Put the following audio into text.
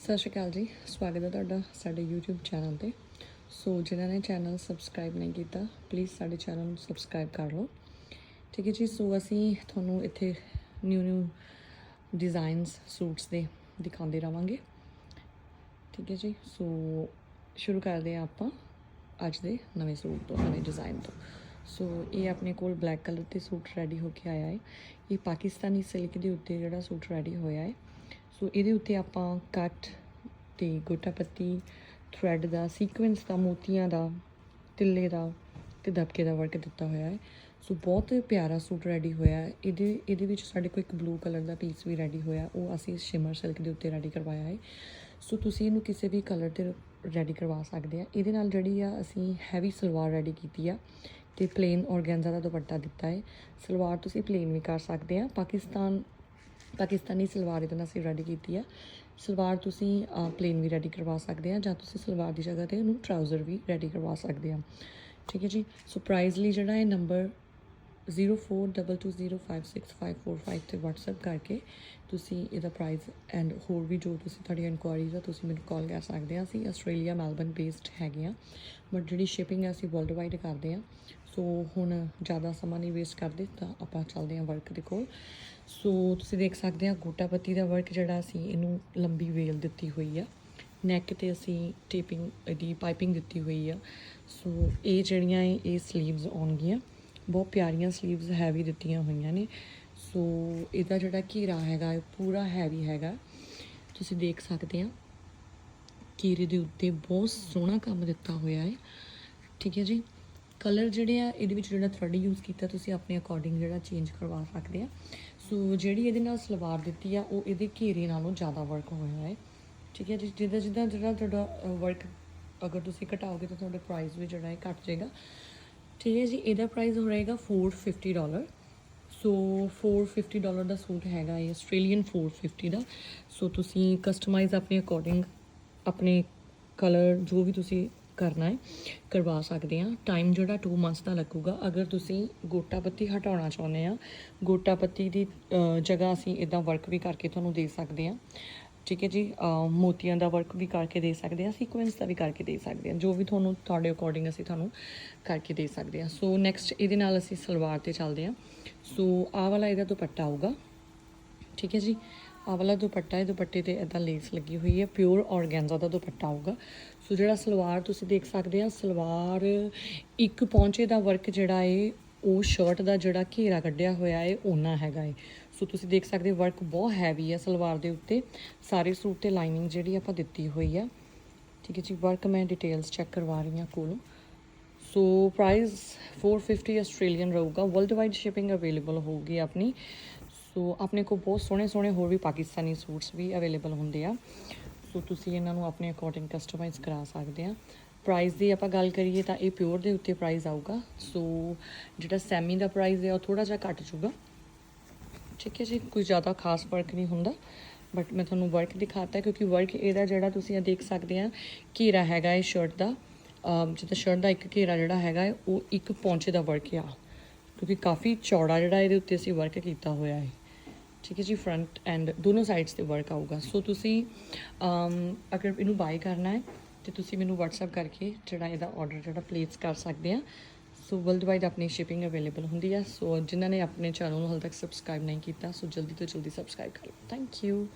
ਸਤਿ ਸ਼੍ਰੀ ਅਕਾਲ ਜੀ। ਸਵਾਗਤ ਹੈ ਤੁਹਾਡਾ ਸਾਡੇ YouTube ਚੈਨਲ ਤੇ। ਸੋ ਜਿਨ੍ਹਾਂ ਨੇ ਚੈਨਲ ਸਬਸਕ੍ਰਾਈਬ ਨਹੀਂ ਕੀਤਾ ਪਲੀਜ਼ ਸਾਡੇ ਚੈਨਲ ਨੂੰ ਸਬਸਕ੍ਰਾਈਬ ਕਰ ਲਓ। ਠੀਕ ਹੈ ਜੀ, ਸੋ ਅਸੀਂ ਤੁਹਾਨੂੰ ਇੱਥੇ ਨਿਊ ਨਿਊ ਡਿਜ਼ਾਈਨਸ ਸੂਟਸ ਦੇ ਦਿਖਾਉਂਦੇ ਰਵਾਂਗੇ। ਠੀਕ ਹੈ ਜੀ, ਸੋ ਸ਼ੁਰੂ ਕਰਦੇ ਹਾਂ ਆਪਾਂ ਅੱਜ ਦੇ ਨਵੇਂ ਸੂਟ ਤੋਂ, ਨਵੇਂ ਡਿਜ਼ਾਈਨ ਤੋਂ। ਸੋ ਇਹ ਆਪਣੇ ਕੋਲ ਬਲੈਕ ਕਲਰ ਤੇ ਸੂਟ ਰੈਡੀ ਹੋ ਕੇ ਆਇਆ ਹੈ। ਇਹ ਪਾਕਿਸਤਾਨੀ ਸਿਲਕ ਦੇ ਉੱਤੇ ਜਿਹੜਾ ਸੂਟ ਰੈਡੀ ਹੋਇਆ ਹੈ। ਸੋ ਇਹਦੇ ਉੱਤੇ ਆਪਾਂ ਕੱਟ ਤੇ ਗੋਟਾ ਪੱਤੀ ਥ੍ਰੈਡ ਦਾ ਸੀਕੁਐਂਸ ਦਾ, ਮੋਤੀਆਂ ਦਾ, ਤਿੱਲੇ ਦਾ ਤੇ ਦਬਕੇ ਦਾ ਵਰਕ ਦਿੱਤਾ ਹੋਇਆ ਹੈ। ਸੋ ਬਹੁਤ ਪਿਆਰਾ ਸੂਟ ਰੈਡੀ ਹੋਇਆ ਹੈ। ਇਹਦੇ ਇਹਦੇ ਵਿੱਚ ਸਾਡੇ ਕੋਲ ਇੱਕ ਬਲੂ ਕਲਰ ਦਾ ਪੀਸ ਵੀ ਰੈਡੀ ਹੋਇਆ। ਉਹ ਅਸੀਂ ਸ਼ਿਮਰ ਸਿਲਕ ਦੇ ਉੱਤੇ ਰੈਡੀ ਕਰਵਾਇਆ ਹੈ। ਸੋ ਤੁਸੀਂ ਇਹਨੂੰ ਕਿਸੇ ਵੀ ਕਲਰ ਤੇ ਰੈਡੀ ਕਰਵਾ ਸਕਦੇ ਆ। ਇਹਦੇ ਨਾਲ ਜਿਹੜੀ ਆ ਅਸੀਂ ਹੈਵੀ ਸਲਵਾਰ ਰੈਡੀ ਕੀਤੀ ਆ ਤੇ ਪਲੇਨ ਔਰਗੈਂਜ਼ਾ ਦਾ ਦੁਪੱਟਾ ਦਿੱਤਾ ਹੈ। ਸਲਵਾਰ ਤੁਸੀਂ ਪਲੇਨ ਵੀ ਕਰ ਸਕਦੇ ਆ। ਪਾਕਿਸਤਾਨ ਪਾਕਿਸਤਾਨੀ ਸਲਵਾਰ ਇਹਦੇ ਨਾਲ ਅਸੀਂ ਰੈਡੀ ਕੀਤੀ ਆ। ਸਲਵਾਰ ਤੁਸੀਂ ਪਲੇਨ ਵੀ ਰੈਡੀ ਕਰਵਾ ਸਕਦੇ ਆ ਜਾਂ ਤੁਸੀਂ ਸਲਵਾਰ ਦੀ ਜਗ੍ਹਾ ਤੇ ਉਹਨੂੰ ਟਰਾਊਜ਼ਰ ਵੀ ਰੈਡੀ ਕਰਵਾ ਸਕਦੇ ਆ। ਠੀਕ ਹੈ ਜੀ? ਸੋ ਪ੍ਰਾਈਸ ਲਈ ਜਿਹੜਾ ਇਹ ਨੰਬਰ 0422056545 ਤੇ WhatsApp ਕਰਕੇ ਤੁਸੀਂ ਇਹਦਾ ਪ੍ਰਾਈਸ ਐਂਡ ਹੋਰ ਵੀ ਜੋ ਤੁਸੀਂ ਤੁਹਾਡੀ ਇਨਕੁਆਇਰੀਜ਼ ਆ, ਤੁਸੀਂ ਮੈਨੂੰ ਕਾਲ ਕਰ ਸਕਦੇ ਆ। ਅਸੀਂ ਆਸਟ੍ਰੇਲੀਆ ਮੈਲਬਨ ਬੇਸਡ ਹੈਗੇ ਆ ਬਟ ਜਿਹੜੀ ਸ਼ਿਪਿੰਗ ਆ, ਅਸੀਂ ਵਰਲਡ ਵਾਈਡ ਕਰਦੇ ਆ। ਸੋ ਹੁਣ ਜ਼ਿਆਦਾ ਸਮਾਂ ਨਹੀਂ ਵੇਸਟ ਕਰਦੇ, ਤਾਂ ਆਪਾਂ ਚੱਲਦੇ ਹਾਂ ਵਰਕ ਦੇ ਕੋਲ। ਸੋ ਤੁਸੀਂ ਦੇਖ ਸਕਦੇ ਆ ਗੋਟਾਪੱਤੀ ਦਾ ਵਰਕ ਜਿਹੜਾ ਅਸੀਂ ਇਹਨੂੰ ਲੰਬੀ ਵੇਲ ਦਿੱਤੀ ਹੋਈ ਆ। ਨੈਕ ਤੇ ਅਸੀਂ ਟੇਪਿੰਗ ਦੀ ਪਾਈਪਿੰਗ ਦਿੱਤੀ ਹੋਈ ਆ। ਸੋ ਇਹ ਜਿਹੜੀਆਂ ਇਹ ਇਹ ਸਲੀਵਸ ਆਉਣਗੀਆਂ। ਬਹੁਤ ਪਿਆਰੀਆਂ ਸਲੀਵਸ ਹੈਵੀ ਦਿੱਤੀਆਂ ਹੋਈਆਂ ਨੇ। ਸੋ ਇਹਦਾ ਜਿਹੜਾ ਘੇਰਾ ਹੈਗਾ, ਇਹ ਪੂਰਾ ਹੈਵੀ ਹੈਗਾ। ਤੁਸੀਂ ਦੇਖ ਸਕਦੇ ਆ ਘੇਰੇ ਦੇ ਉੱਤੇ ਬਹੁਤ ਸੋਹਣਾ ਕੰਮ ਦਿੱਤਾ ਹੋਇਆ ਹੈ। ਠੀਕ ਹੈ ਜੀ? ਕਲਰ ਜਿਹੜੇ ਆ, ਇਹਦੇ ਵਿੱਚ ਜਿਹੜਾ ਥ੍ਰੈਡ ਯੂਜ਼ ਕੀਤਾ, ਤੁਸੀਂ ਆਪਣੇ ਅਕੋਰਡਿੰਗ ਜਿਹੜਾ ਚੇਂਜ ਕਰਵਾ ਸਕਦੇ ਆ। ਸੋ ਜਿਹੜੀ ਇਹਦੇ ਨਾਲ ਸਲਵਾਰ ਦਿੱਤੀ ਆ, ਉਹ ਇਹਦੇ ਘੇਰੇ ਨਾਲੋਂ ਜ਼ਿਆਦਾ ਵਰਕ ਹੋਇਆ ਹੈ। ਠੀਕ ਹੈ ਜੀ? ਜਿੱਦਾਂ ਜਿੱਦਾਂ ਜਿਹੜਾ ਤੁਹਾਡਾ ਵਰਕ ਅਗਰ ਤੁਸੀਂ ਘਟਾਓਗੇ ਤਾਂ ਤੁਹਾਡਾ ਪ੍ਰਾਈਸ ਵੀ ਜਿਹੜਾ ਹੈ ਘਟ ਜਾਏਗਾ। ਠੀਕ ਹੈ ਜੀ? ਇਹਦਾ ਪ੍ਰਾਈਸ ਹੋ ਰਹੇਗਾ 450 ਡਾਲਰ ਸੋ 450 ਡਾਲਰ ਦਾ ਸੂਟ ਹੈਗਾ ਇਹ ਆਸਟ੍ਰੇਲੀਅਨ 450 ਦਾ। ਸੋ ਤੁਸੀਂ ਕਸਟਮਾਈਜ਼ ਆਪਣੇ ਅਕੋਰਡਿੰਗ ਆਪਣੇ ਕਲਰ ਜੋ ਵੀ ਤੁਸੀਂ ਕਰਨਾ ਹੈ, ਕਰਵਾ ਸਕਦੇ ਆ ਟਾਈਮ ਜਿਹੜਾ 2 ਮੰਥਸ ਦਾ ਲੱਗੂਗਾ। ਅਗਰ ਤੁਸੀਂ ਗੋਟਾ ਪੱਤੀ ਹਟਾਉਣਾ ਚਾਹੁੰਦੇ ਆ ਗੋਟਾ ਪੱਤੀ ਦੀ ਜਗ੍ਹਾ ਅਸੀਂ ਇਦਾਂ ਵਰਕ ਵੀ ਕਰਕੇ ਤੁਹਾਨੂੰ ਦੇ ਸਕਦੇ ਆ ਠੀਕ ਹੈ ਜੀ? ਮੋਤੀਆਂ ਦਾ ਵਰਕ ਵੀ ਕਰਕੇ ਦੇ ਸਕਦੇ ਆ ਸੀਕੁਐਂਸ ਦਾ ਵੀ ਕਰਕੇ ਦੇ ਸਕਦੇ ਆ ਜੋ ਵੀ ਤੁਹਾਨੂੰ, ਤੁਹਾਡੇ ਅਕੋਰਡਿੰਗ ਅਸੀਂ ਤੁਹਾਨੂੰ ਕਰਕੇ ਦੇ ਸਕਦੇ ਆ ਸੋ ਨੈਕਸਟ ਇਹਦੇ ਨਾਲ ਅਸੀਂ ਸਲਵਾਰ ਤੇ ਚੱਲਦੇ ਆ ਸੋ ਆਹ ਵਾਲਾ ਇਹਦਾ ਦੁਪੱਟਾ ਆਊਗਾ। ਠੀਕ ਹੈ ਜੀ? ਆਹ ਵਾਲਾ ਦੁਪੱਟਾ ਹੈ ਦੁਪੱਟੇ ਤੇ ਇਦਾਂ ਲੇਸ ਲੱਗੀ ਹੋਈ ਹੈ ਪਿਓਰ ਔਰਗੈਂਜ਼ਾ ਦਾ ਦੁਪੱਟਾ ਆਊਗਾ ਸੋ ਜਿਹੜਾ ਸਲਵਾਰ ਤੁਸੀਂ ਦੇਖ ਸਕਦੇ ਆ, ਸਲਵਾਰ ਇੱਕ ਪੌਂਚੇ ਦਾ ਵਰਕ ਜਿਹੜਾ ਏ, ਉਹ ਸ਼ਰਟ ਦਾ ਜਿਹੜਾ ਘੇਰਾ ਕੱਢਿਆ ਹੋਇਆ ਏ ਉਹਨਾਂ ਹੈਗਾ ਏ। ਸੋ ਤੁਸੀਂ ਦੇਖ ਸਕਦੇ ਵਰਕ ਬਹੁਤ ਹੈਵੀ ਹੈ ਸਲਵਾਰ ਦੇ ਉੱਤੇ। ਸਾਰੇ ਸੂਟ ਤੇ ਲਾਈਨਿੰਗ ਜਿਹੜੀ ਆਪਾਂ ਦਿੱਤੀ ਹੋਈ ਆ। ਠੀਕ ਹੈ ਜੀ ਵਰਕ ਮੈਂ ਡਿਟੇਲਸ ਚੈੱਕ ਕਰਵਾ ਰਹੀ ਹਾਂ ਕੋਲੋਂ। ਸੋ ਪ੍ਰਾਈਸ 450 ਆਸਟ੍ਰੇਲੀਅਨ ਰਹੂਗਾ। ਵਰਲਡ ਵਾਈਡ ਸ਼ਿਪਿੰਗ ਅਵੇਲੇਬਲ ਹੋਊਗੀ ਆਪਣੀ। ਸੋ ਆਪਣੇ ਕੋਲ ਬਹੁਤ ਸੋਹਣੇ ਸੋਹਣੇ ਹੋਰ ਵੀ ਪਾਕਿਸਤਾਨੀ ਸੂਟਸ ਵੀ ਅਵੇਲੇਬਲ ਹੁੰਦੇ ਆ। ਸੋ ਤੁਸੀਂ ਇਹਨਾਂ ਨੂੰ ਆਪਣੇ ਅਕੋਰਡਿੰਗ ਕਸਟਮਾਈਜ਼ ਕਰਾ ਸਕਦੇ ਆ। ਪ੍ਰਾਈਸ ਦੀ ਆਪਾਂ ਗੱਲ ਕਰੀਏ ਤਾਂ ਇਹ ਪਿਓਰ ਦੇ ਉੱਤੇ ਪ੍ਰਾਈਸ ਆਊਗਾ। ਸੋ ਜਿਹੜਾ ਸੈਮੀ ਦਾ ਪ੍ਰਾਈਸ ਹੈ ਉਹ ਥੋੜਾ ਜਿਹਾ ਘੱਟ ਜੂਗਾ ਠੀਕ ਹੈ ਜੀ, ਕੋਈ ਜ਼ਿਆਦਾ ਖਾਸ ਫ਼ਰਕ ਨਹੀਂ ਹੁੰਦਾ। ਬਟ ਮੈਂ ਤੁਹਾਨੂੰ ਵਰਕ ਦਿਖਾਤਾ ਕਿਉਂਕਿ ਵਰਕ ਇਹਦਾ ਜਿਹੜਾ ਤੁਸੀਂ ਇਹ ਦੇਖ ਸਕਦੇ ਆ, ਘੇਰਾ ਹੈਗਾ ਇਹ ਸ਼ਰਟ ਦਾ। ਜਿੱਦਾਂ ਸ਼ਰਟ ਦਾ ਇੱਕ ਘੇਰਾ ਜਿਹੜਾ ਹੈਗਾ ਉਹ ਇੱਕ ਪੌਂਚੇ ਦਾ ਵਰਕ ਆ। ਕਿਉਂਕਿ ਕਾਫੀ ਚੌੜਾ ਜਿਹੜਾ ਇਹਦੇ ਉੱਤੇ ਅਸੀਂ ਵਰਕ ਕੀਤਾ ਹੋਇਆ ਹੈ। ਠੀਕ ਹੈ ਜੀ ਫਰੰਟ ਐਂਡ ਦੋਨੋਂ ਸਾਈਡਸ ਤੇ ਵਰਕ ਆਊਗਾ। ਸੋ ਤੁਸੀਂ ਅਗਰ ਇਹਨੂੰ ਬਾਈ ਕਰਨਾ ਹੈ, ਤੇ ਤੁਸੀਂ ਮੈਨੂੰ WhatsApp ਕਰਕੇ ਜਿਹੜਾ ਇਹਦਾ ਆਰਡਰ ਜਿਹੜਾ ਪਲੇਸ ਕਰ ਸਕਦੇ ਆ। ਸੋ ਵਰਲਡ ਵਾਈਡ ਆਪਣੀ ਸ਼ਿਪਿੰਗ ਅਵੇਲੇਬਲ ਹੁੰਦੀ ਹੈ ਸੋ ਜਿਨ੍ਹਾਂ ਨੇ ਆਪਣੇ ਚੈਨਲ ਨੂੰ ਹਾਲੇ ਤੱਕ ਸਬਸਕ੍ਰਾਈਬ ਨਹੀਂ ਕੀਤਾ ਸੋ ਜਲਦੀ ਤੋਂ ਜਲਦੀ ਸਬਸਕ੍ਰਾਈਬ ਕਰੋ ਥੈਂਕ ਯੂ